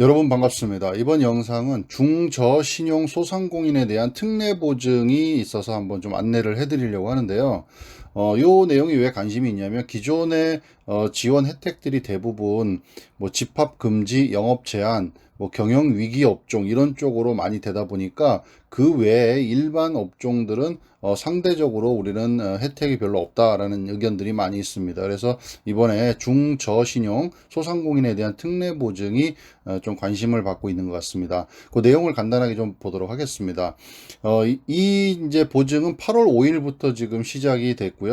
여러분 반갑습니다. 이번 영상은 중저신용 소상공인에 대한 특례 보증이 있어서 한번 좀 안내를 해드리려고 하는데요. 어, 요 내용이 왜 관심이 있냐면 기존의 어, 지원 혜택들이 대부분 뭐 집합 금지, 영업 제한, 뭐 경영 위기 업종 이런 쪽으로 많이 되다 보니까 그 외에 일반 업종들은 어, 상대적으로 우리는 어, 혜택이 별로 없다라는 의견들이 많이 있습니다. 그래서 이번에 중저신용 소상공인에 대한 특례 보증이 어, 좀 관심을 받고 있는 것 같습니다. 그 내용을 간단하게 좀 보도록 하겠습니다. 어, 이, 이 이제 보증은 8월 5일부터 지금 시작이 됐고요.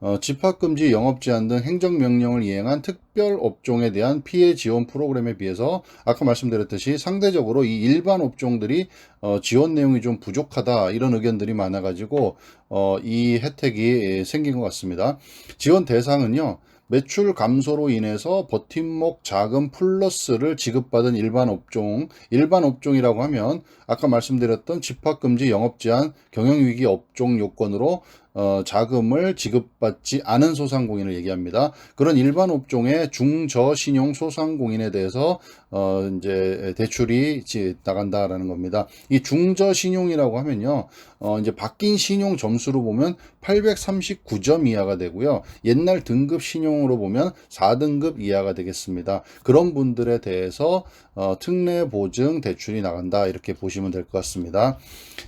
어, 집합금지, 영업제한 등 행정명령을 이행한 특별 업종에 대한 피해 지원 프로그램에 비해서 아까 말씀드렸듯이 상대적으로 이 일반 업종들이 어, 지원 내용이 좀 부족하다 이런 의견들이 많아가지고 어, 이 혜택이 생긴 것 같습니다. 지원 대상은요. 매출 감소로 인해서 버팀목 자금 플러스를 지급받은 일반 업종, 일반 업종이라고 하면 아까 말씀드렸던 집합금지, 영업제한, 경영위기 업종 요건으로 어, 자금을 지급받지 않은 소상공인을 얘기합니다. 그런 일반 업종의 중저 신용 소상공인에 대해서 어, 이제 대출이 나간다라는 겁니다. 이 중저 신용이라고 하면요, 어, 이제 바뀐 신용 점수로 보면 839점 이하가 되고요. 옛날 등급 신용으로 보면 4등급 이하가 되겠습니다. 그런 분들에 대해서 어, 특례 보증 대출이 나간다 이렇게 보시면 될 것 같습니다.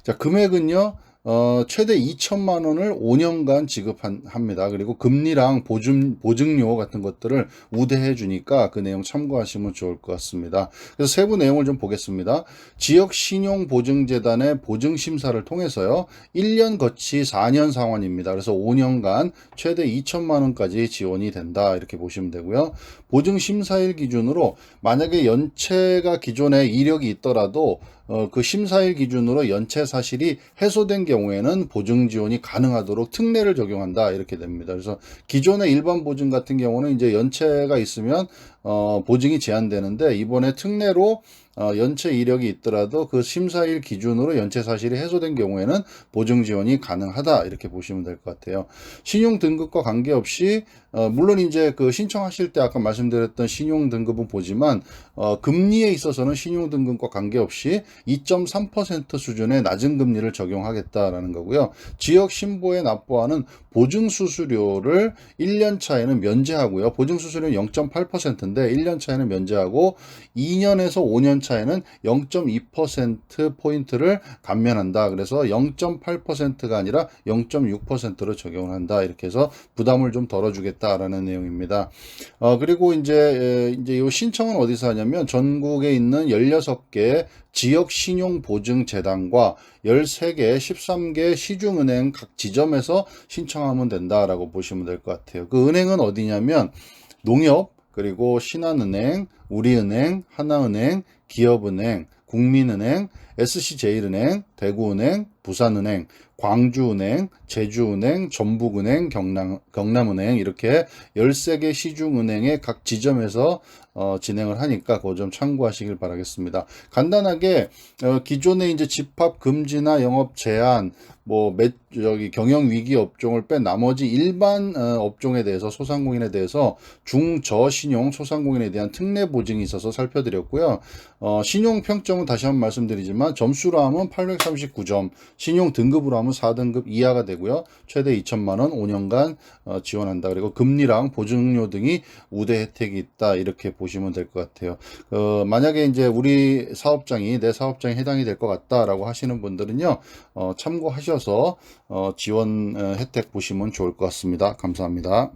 자, 금액은요. 어, 최대 2천만 원을 5년간 지급합니다. 그리고 금리랑 보증, 보증료 같은 것들을 우대해 주니까 그 내용 참고하시면 좋을 것 같습니다. 그래서 세부 내용을 좀 보겠습니다. 지역신용보증재단의 보증심사를 통해서요, 1년 거치 4년 상환입니다. 그래서 5년간 최대 2천만 원까지 지원이 된다. 이렇게 보시면 되고요. 보증 심사일 기준으로 만약에 연체가 기존에 이력이 있더라도 어, 그 심사일 기준으로 연체 사실이 해소된 경우에는 보증 지원이 가능하도록 특례를 적용한다 이렇게 됩니다. 그래서 기존의 일반 보증 같은 경우는 이제 연체가 있으면 어, 보증이 제한되는데 이번에 특례로 어, 연체 이력이 있더라도 그 심사일 기준으로 연체 사실이 해소된 경우에는 보증 지원이 가능하다 이렇게 보시면 될 것 같아요. 신용 등급과 관계없이 어, 물론 이제 그 신청하실 때 아까 말씀드렸던 신용 등급은 보지만 어, 금리에 있어서는 신용 등급과 관계없이 2.3% 수준의 낮은 금리를 적용하겠다라는 거고요. 지역 신보에 납부하는 보증 수수료를 1년 차에는 면제하고요. 보증 수수료는 0.8%인데 1년 차에는 면제하고 2년에서 5년 차에는 0.2% 포인트를 감면한다. 그래서 0.8%가 아니라 0.6%로 적용을 한다. 이렇게 해서 부담을 좀 덜어주겠다라는 내용입니다. 어, 그리고 이제 이제 이 신청은 어디서 하냐면 전국에 있는 16개 지역 신용 보증 재단과 13개, 13개 시중은행 각 지점에서 신청하면 된다라고 보시면 될 것 같아요. 그 은행은 어디냐면 농협, 그리고 신한은행, 우리은행, 하나은행, 기업은행, 국민은행, SC제일은행, 대구은행, 부산은행, 광주은행, 제주은행, 전북은행, 경남, 경남은행 이렇게 13개 시중은행의 각 지점에서 어, 진행을 하니까 그점 참고하시길 바라겠습니다. 간단하게 어, 기존의 이제 집합 금지나 영업 제한 뭐 경영 위기 업종을 뺀 나머지 일반 어, 업종에 대해서 소상공인에 대해서 중저신용 소상공인에 대한 특례 보증이 있어서 살펴드렸고요. 어, 신용 평점은 다시 한번 말씀드리지만 점수로 하면 839점, 신용 등급으로 하면 4등급 이하가 되고요. 최대 2천만 원 5년간 어, 지원한다. 그리고 금리랑 보증료 등이 우대 혜택이 있다. 이렇게 보시면 될 것 같아요. 어, 만약에 이제 우리 사업장이 내 사업장에 해당이 될 것 같다라고 하시는 분들은요. 어, 참고하셔서 어, 지원 어, 혜택 보시면 좋을 것 같습니다. 감사합니다.